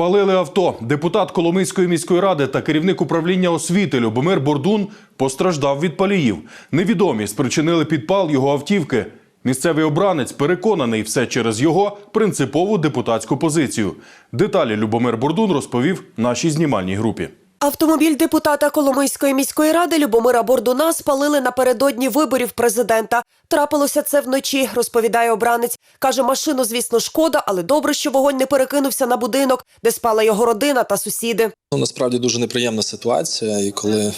Спалили авто. Депутат Коломийської міської ради та керівник управління освіти Любомир Бордун постраждав від паліїв. Невідомі спричинили підпал його автівки. Місцевий обранець переконаний все через його принципову депутатську позицію. Деталі Любомир Бордун розповів нашій знімальній групі. Автомобіль депутата Коломийської міської ради Любомира Бордуна спалили напередодні виборів президента. Трапилося це вночі, розповідає обранець. Каже, машину, звісно, шкода, але добре, що вогонь не перекинувся на будинок, де спала його родина та сусіди. Ну, насправді дуже неприємна ситуація, і коли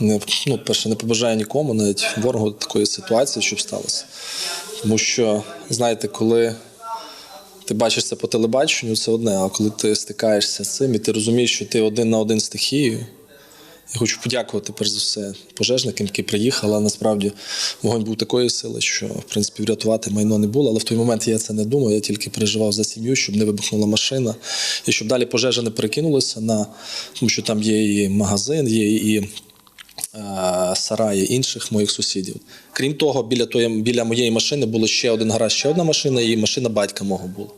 не ну, перше не побажаю нікому, навіть ворогу такої ситуації, щоб сталося. Тому що, знаєте, коли ти бачиш це по телебаченню, це одне, а коли ти стикаєшся з цим і ти розумієш, що ти один на один з стихією. Я хочу подякувати перш за все пожежникам, які приїхали. Але насправді вогонь був такої сили, що в принципі врятувати майно не було. Але в той момент я це не думав. Я тільки переживав за сім'ю, щоб не вибухнула машина, і щоб далі пожежа не перекинулася на тому, що там є і магазин, є і сараї інших моїх сусідів. Крім того, біля тої, біля моєї машини було ще один гараж, ще одна машина, і машина батька мого була.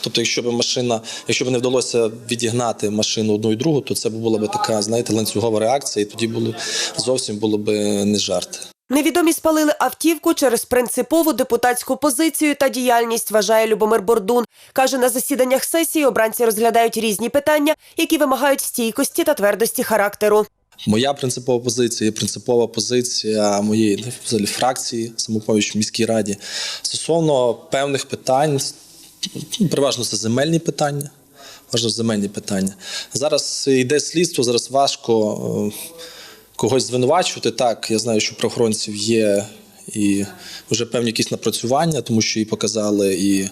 Тобто, якщо б машина, якщо б не вдалося відігнати машину одну і другу, то це була б така, знаєте, ланцюгова реакція, і тоді було зовсім було б не жарт. Невідомі спалили автівку через принципову депутатську позицію та діяльність, вважає Любомир Бордун. Каже, на засіданнях сесії обранці розглядають різні питання, які вимагають стійкості та твердості характеру. Моя принципова позиція, і принципова позиція моєї взагалі, фракції самопоміч в міській раді стосовно певних питань, ну, переважно це земельні питання. Важно земельні питання. Зараз йде слідство, зараз важко е, когось звинувачувати. Так, я знаю, що правоохоронців є і вже певні якісь напрацювання, тому що і показали. І,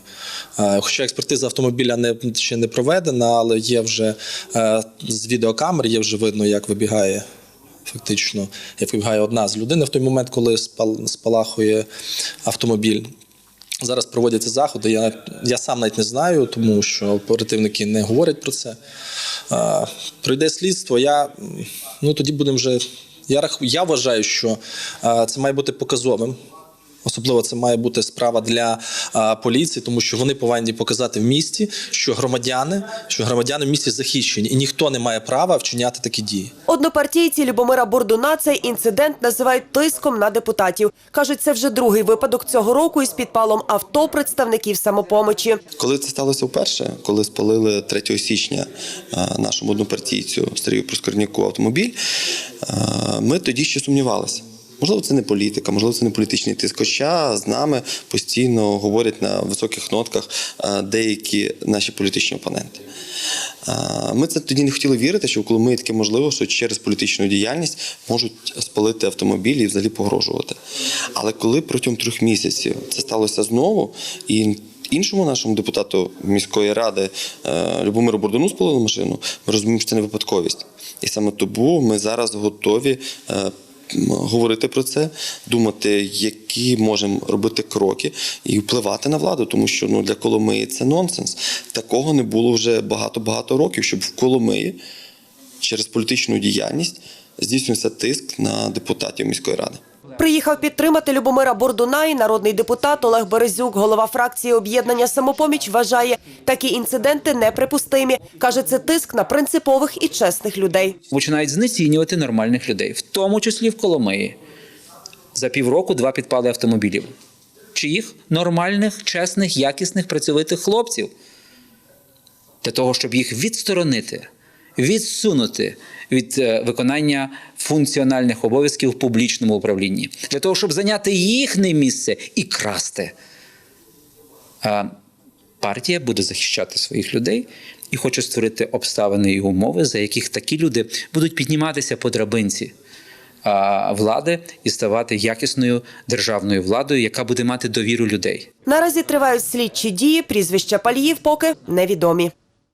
е, хоча експертиза автомобіля не, ще не проведена, але є вже е, з відеокамер, є вже видно, як вибігає. Фактично, як вибігає одна з людей в той момент, коли спалахує автомобіль. Зараз проводяться заходи. Я, я сам навіть не знаю, тому що оперативники не говорять про це. А, пройде слідство. Я ну тоді будемо вже. Я раху, я вважаю, що а, це має бути показовим. Особливо це має бути справа для а, поліції, тому що вони повинні показати в місті, що громадяни, що громадяни в місті захищені, і ніхто не має права вчиняти такі дії. Однопартійці Любомира Бордуна цей інцидент називають тиском на депутатів. Кажуть, це вже другий випадок цього року із підпалом авто представників самопомочі. Коли це сталося вперше, коли спалили 3 січня е, нашому однопартійцю Сергію Проскорняку автомобіль, е, ми тоді ще сумнівалися. Можливо, це не політика, можливо, це не політичний тиск. Хоча з нами постійно говорять на високих нотках деякі наші політичні опоненти. Ми це тоді не хотіли вірити, що в Коломиї таке можливо, що через політичну діяльність можуть спалити автомобілі і взагалі погрожувати. Але коли протягом трьох місяців це сталося знову, і іншому нашому депутату міської ради е, Любомиру Бордону спалили машину, ми розуміємо, що це не випадковість. І саме тому ми зараз готові. е, Говорити про це, думати, які можемо робити кроки і впливати на владу, тому що ну для Коломиї це нонсенс. Такого не було вже багато-багато років, щоб в Коломиї через політичну діяльність здійснювався тиск на депутатів міської ради. Приїхав підтримати Любомира Бордуна і народний депутат Олег Березюк, голова фракції об'єднання самопоміч, вважає, такі інциденти неприпустимі. Каже, це тиск на принципових і чесних людей. починають знецінювати нормальних людей, в тому числі в Коломиї. За півроку два підпали автомобілів. Чиїх нормальних, чесних, якісних, працьовитих хлопців. Для того, щоб їх відсторонити, відсунути від е, виконання функціональних обов'язків в публічному управлінні, для того, щоб зайняти їхнє місце і красти. Партія буде захищати своїх людей і хоче створити обставини і умови, за яких такі люди будуть підніматися по драбинці влади і ставати якісною державною владою, яка буде мати довіру людей. Наразі тривають слідчі дії, прізвища паліїв поки невідомі.